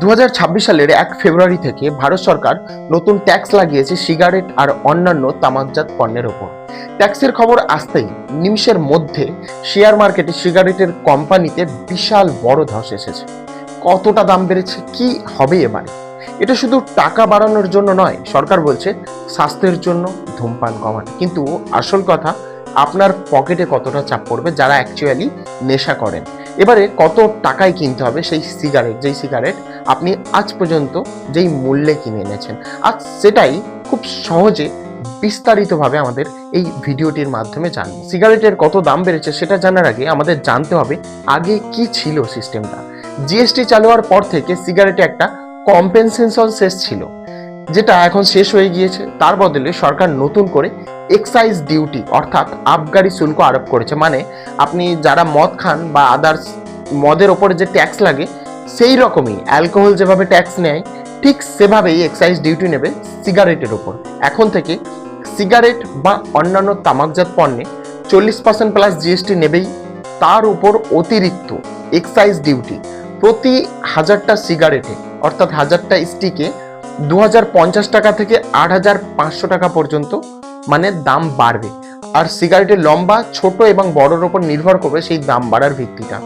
দু হাজার ছাব্বিশ সালের এক ফেব্রুয়ারি থেকে ভারত সরকার নতুন ট্যাক্স লাগিয়েছে সিগারেট আর অন্যান্য তামাকজাত পণ্যের ওপর। ট্যাক্সের খবর আসতেই নিমিষের মধ্যে শেয়ার মার্কেটে সিগারেটের কোম্পানিতে বিশাল বড় ধস এসেছে। কতটা দাম বেড়েছে, কি হবে এবারে? এটা শুধু টাকা বাড়ানোর জন্য নয়, সরকার বলছে স্বাস্থ্যের জন্য ধূমপান কমানো। কিন্তু আসল কথা আপনার পকেটে কতটা চাপ পড়বে যারা অ্যাকচুয়ালি নেশা করেন? এবারে কত টাকায় কিনতে হবে সেই সিগারেট যেই সিগারেট আপনি আজ পর্যন্ত যেই মূল্যে কিনে এনেছেন। আজ সেটাই খুব সহজে বিস্তারিতভাবে আমাদের এই ভিডিওটির মাধ্যমে জানব। সিগারেটের কত দাম বেড়েছে সেটা জানার আগে আমাদের জানতে হবে আগে কি ছিল সিস্টেমটা জিএসটি চালু হওয়ার পর থেকে সিগারেটে একটা কম্পেনসেশন শেষ ছিল, যেটা এখন শেষ হয়ে গিয়েছে। তার বদলে সরকার নতুন করে এক্সাইজ ডিউটি অর্থাৎ আবগারি শুল্ক আরোপ করেছে। মানে আপনি যারা মদ খান বা আদার্স মদের ওপরে যে ট্যাক্স লাগে, সেই রকমই অ্যালকোহল যেভাবে ট্যাক্স নেয়, ঠিক সেভাবেই এক্সাইজ ডিউটি নেবে সিগারেটের ওপর। এখন থেকে সিগারেট বা অন্যান্য তামাকজাত পণ্যে চল্লিশ পার্সেন্ট প্লাস জিএসটি নেবেই, তার উপর অতিরিক্ত এক্সাইজ ডিউটি প্রতি হাজারটা সিগারেটে অর্থাৎ হাজারটা স্টিকে দু হাজার পঞ্চাশ টাকা থেকে আট হাজার পাঁচশো টাকা পর্যন্ত মানে দাম বাড়বে। আর সিগারেটের লম্বা, ছোট এবং বড়র উপর নির্ভর করবে সেই দাম বাড়ার ভিত্তিটা।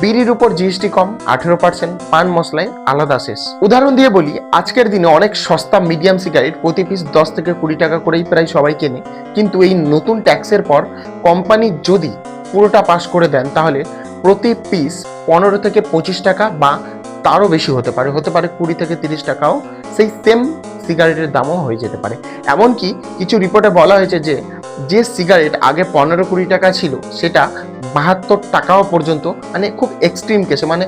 বিড়ির উপর জিএসটি কম, আঠেরো পার্সেন্ট পান মশলায় আলাদা শেষ। উদাহরণ দিয়ে বলি, আজকের দিনে অনেক সস্তা মিডিয়াম সিগারেট প্রতি পিস দশ থেকে কুড়ি টাকা করেই প্রায় সবাই কেনে। কিন্তু এই নতুন ট্যাক্সের পর কোম্পানি যদি পুরোটা পাস করে দেন, তাহলে প্রতি পিস পনেরো থেকে পঁচিশ টাকা বা তারও বেশি হতে পারে হতে পারে কুড়ি থেকে তিরিশ টাকাও সেই সেম সিগারেটের দামও হয়ে যেতে পারে। এমনকি কিছু রিপোর্টে বলা হয়েছে যে যে সিগারেট আগে পনেরো কুড়ি টাকা ছিল, সেটা বাহাত্তর টাকাও পর্যন্ত মানে খুব এক্সট্রিম কেসে মানে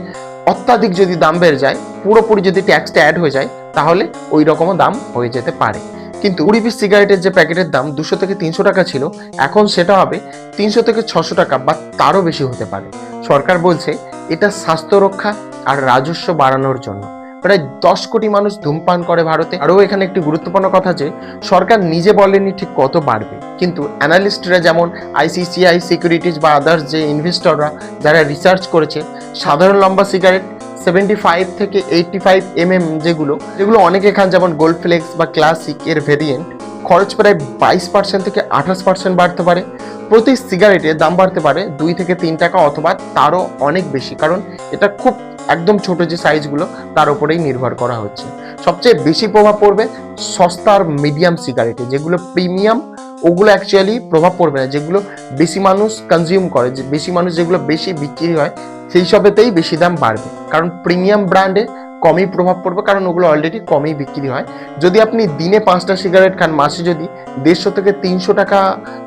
অত্যাধিক যদি দাম বেড়ে যায়, পুরোপুরি যদি ট্যাক্সটা অ্যাড হয়ে যায়, তাহলে ওই রকমও দাম হয়ে যেতে পারে। কিন্তু কুড়ি পিস সিগারেটের যে প্যাকেটের দাম দুশো থেকে তিনশো টাকা ছিল, এখন সেটা হবে তিনশো থেকে ছশো টাকা বা তারও বেশি হতে পারে। সরকার বলছে, এটা স্বাস্থ্য রক্ষা আর রাজস্ব বাড়ানোর জন্য। প্রায় দশ কোটি মানুষ ধূমপান করে ভারতে। আরও এখানে একটি গুরুত্বপূর্ণ কথা যে, সরকার নিজে বলেনি ঠিক কত বাড়বে। কিন্তু অ্যানালিস্টরা যেমন আইসিসিআই সিকিউরিটিজ বা আদার্স যে ইনভেস্টররা যারা রিসার্চ করেছে, সাধারণ লম্বা সিগারেট সেভেন্টি ফাইভ থেকে এইটটি ফাইভ এমএম যেগুলো যেগুলো অনেকে খান যেমন গোল্ড ফ্লেক্স বা ক্লাসিক এর ভেরিয়েন্ট, খরচ প্রায় বাইশ পার্সেন্ট থেকে আঠাশ পার্সেন্ট বাড়তে পারে। প্রতি সিগারেটের দাম বাড়তে পারে দুই থেকে তিন টাকা অথবা তারও অনেক বেশি। কারণ এটা খুব একদম ছোট যে সাইজগুলো, তার উপরেই নির্ভর করা হচ্ছে। সবচেয়ে বেশি প্রভাব পড়বে সস্তা আর মিডিয়াম সিগারেটে, যেগুলো প্রিমিয়াম, ওগুলো অ্যাকচুয়ালি প্রভাব পড়বে না, যেগুলো বেশি মানুষ কনজিউম করে, যে বেশি মানুষ যেগুলো বেশি বিক্রি হয়, সেই সবেতেই বেশি দাম বাড়বে। কারণ প্রিমিয়াম ব্র্যান্ডে কমই প্রভাব পড়বে, কারণ ওগুলো অলরেডি কমই বিক্রি হয়। যদি আপনি দিনে পাঁচটা সিগারেট খান, মাসে যদি দেড়শো থেকে তিনশো টাকা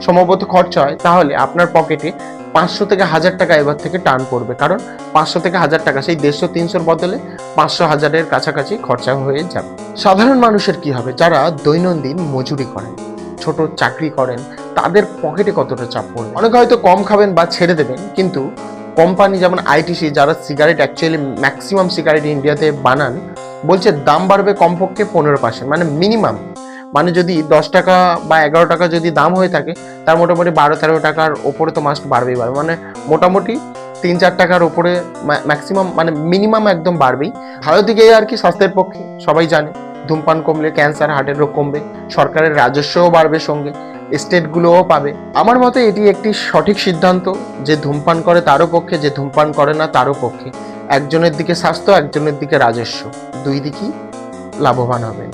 সম্ভবত খরচা হয়, তাহলে আপনার পকেটে পাঁচশো থেকে হাজার টাকা এবার থেকে টার্ন পড়বে। কারণ পাঁচশো থেকে হাজার টাকা, সেই দেড়শো তিনশোর বদলে পাঁচশো হাজারের কাছাকাছি খরচা হয়ে যাবে। সাধারণ মানুষের কি হবে? যারা দৈনন্দিন মজুরি করেন, ছোট চাকরি করেন, তাদের পকেটে কতটা চাপ পড়বে? অনেকে হয়তো কম খাবেন বা ছেড়ে দেবেন, কিন্তু কোম্পানি যেমন আইটিসি, যারা সিগারেট অ্যাকচুয়ালি ম্যাক্সিমাম সিগারেট ইন্ডিয়াতে বানান, বলছে দাম বাড়বে কমপক্ষে পনেরো পার্সেন্ট মানে মিনিমাম মানে যদি দশ টাকা বা এগারো টাকা যদি দাম হয়ে থাকে, তার মোটামুটি বারো তেরো টাকার ওপরে তো মাস্ট বাড়বেই বাড়বে। মানে মোটামুটি তিন চার টাকার ওপরে ম্যাক্সিমাম মানে মিনিমাম একদম বাড়বেই। ভালো দিকে আর কি স্বাস্থ্যের পক্ষে, সবাই জানে। ধূমপান কমলে ক্যান্সার হার্টের রোগ কমবে। সরকারের রাজস্বও বাড়বে সঙ্গে। স্টেটগুলোও পাবে। আমার মতে এটি একটি সঠিক সিদ্ধান্ত যে ধূমপান করে তারও পক্ষে, যে ধূমপান করে না তারও পক্ষে। একজনের দিকে স্বাস্থ্য, একজনের দিকে রাজস্ব। দুই দিকই লাভবান হবেন।